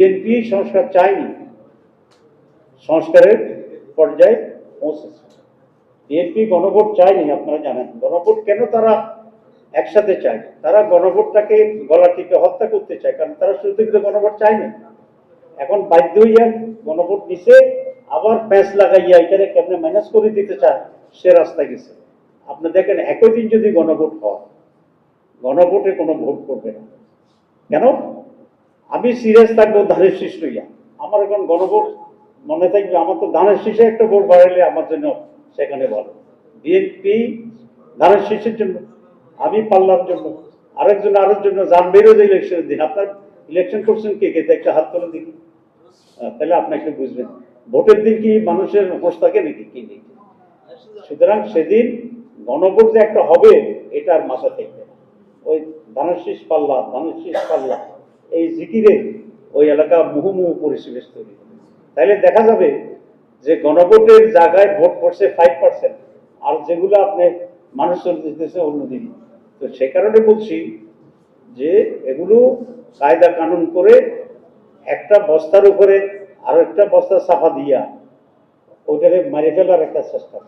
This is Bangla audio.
বিএনপি সংস্কার চায়নি, সংস্কারের পর্যায়ে পৌঁছেছে। বিএনপি গণভোট চায়নি, আপনারা জানেন। গণভোট কেন তারা একসাথে চায়? তারা গণভোটটাকে গলা টিপে হত্যা করতে চায়, কারণ তারা শুরু থেকে গণভোট চায়নি। এখন বাধ্য হইয়া গণভোট নিছে, আবার প্যাঁচ লাগাইয়া এখানে কেমনে ম্যানেজ করে দিতে চায়, সে রাস্তায় গেছে। আপনি দেখেন, একই দিন যদি গণভোট হয়, গণভোটে কোনো ভোট করবে না। কেন? আমি সিরিয়াস থাকব ধানের শীষ লইয়া। আমার এখন গণভোট মনে থাকবে আমার তো ধানের শীষে একটা ভোট বাড়াইলে আমার জন্য সেখানে ভালো। বিএনপি ধানের শীষের জন্য আমি পাল্লার জন্য। আরেকজন আরেক জন্য যান বেরোজ ইলেকশনের দিন আপনার ইলেকশন করছেন কে? কে একটা হাত দেখি আহ, তাহলে আপনি একটু বুঝবেন। ভোটের দিন কি মানুষের হোস থাকে নাকি? কি নেই? সুতরাং সেদিন গণভোট যে একটা হবে এটা আর মাথা থাকবে ওই ধানের শীষ পাল্লা ধানের শীষ পাল্লা এই জিকিরে ওই এলাকা মুহুমুহু পরিবেশ তৈরি। তাইলে দেখা যাবে যে গণভোটের জায়গায় ভোট পড়ছে ফাইভ পার্সেন্ট আর যেগুলো আপনি মানুষ যেতেছে অন্যদিকে তো সে কারণে বলছি যে এগুলো কায়দা কানুন করে একটা বস্তার উপরে আরও একটা বস্তা সাফা দিয়া ওইটাকে মারে ফেলার একটা চেষ্টা